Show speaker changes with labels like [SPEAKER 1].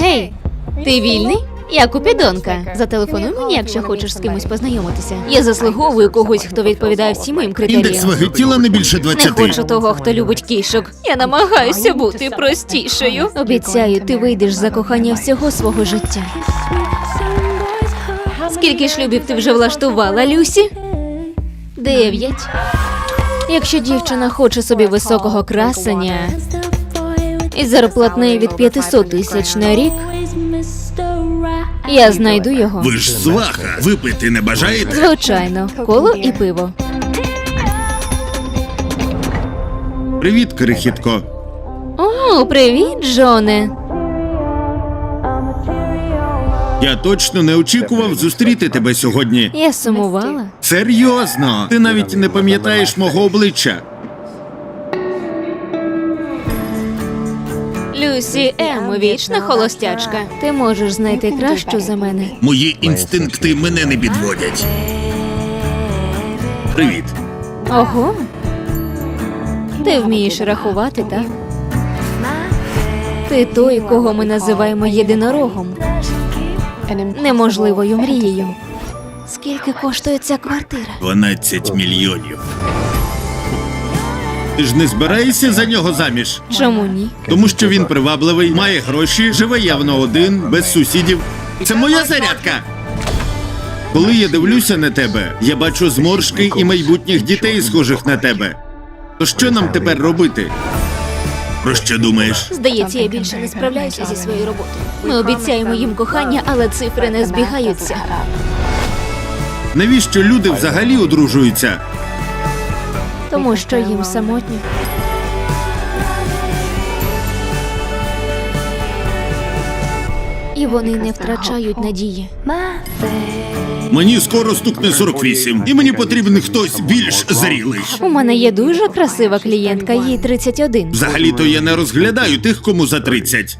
[SPEAKER 1] Гей, ти вільний? Я купідонка. Зателефонуй мені, якщо хочеш з кимось познайомитися. Я заслуговую когось, хто відповідає всім моїм
[SPEAKER 2] Індекс ваги тіла не більше
[SPEAKER 1] Не хочу того, хто любить кішок. Я намагаюся бути простішою. Обіцяю, ти вийдеш за кохання всього свого життя. Скільки шлюбів ти вже влаштувала, Люсі? Дев'ять. Якщо дівчина хоче собі високого красення із зарплатнею від 500 тисяч на рік, я знайду його.
[SPEAKER 2] Ви ж сваха. Випити не бажаєте?
[SPEAKER 1] Звичайно, коло і пиво.
[SPEAKER 2] Привіт, крихітко.
[SPEAKER 1] О, привіт, Джоне.
[SPEAKER 2] Я точно не очікував зустріти тебе сьогодні.
[SPEAKER 1] Я сумувала.
[SPEAKER 2] Серйозно, ти навіть не пам'ятаєш мого обличчя.
[SPEAKER 1] Люсі М, вічна холостячка. Ти можеш знайти кращу за мене.
[SPEAKER 2] Мої інстинкти мене не підводять. Привіт.
[SPEAKER 1] Ого. Ти вмієш рахувати, так? Ти той, кого ми називаємо єдинорогом, неможливою мрією. Скільки коштує ця квартира?
[SPEAKER 2] 12 мільйонів. Ти ж не збираєшся за нього заміж?
[SPEAKER 1] Чому ні?
[SPEAKER 2] Тому що він привабливий, має гроші, живе явно один, без сусідів. Це моя зарядка. Коли я дивлюся на тебе, я бачу зморшки і майбутніх дітей, схожих на тебе. То що нам тепер робити? Про що думаєш?
[SPEAKER 1] Здається, я більше не справляюся зі своєю роботою. Ми обіцяємо їм кохання, але цифри не збігаються.
[SPEAKER 2] Навіщо люди взагалі одружуються?
[SPEAKER 1] Тому що їм самотньо. І вони не втрачають надії.
[SPEAKER 2] Мені скоро стукне 48, і мені потрібен хтось більш зрілий.
[SPEAKER 1] У мене є дуже красива клієнтка, їй 31.
[SPEAKER 2] Взагалі-то я не розглядаю тих, кому за 30.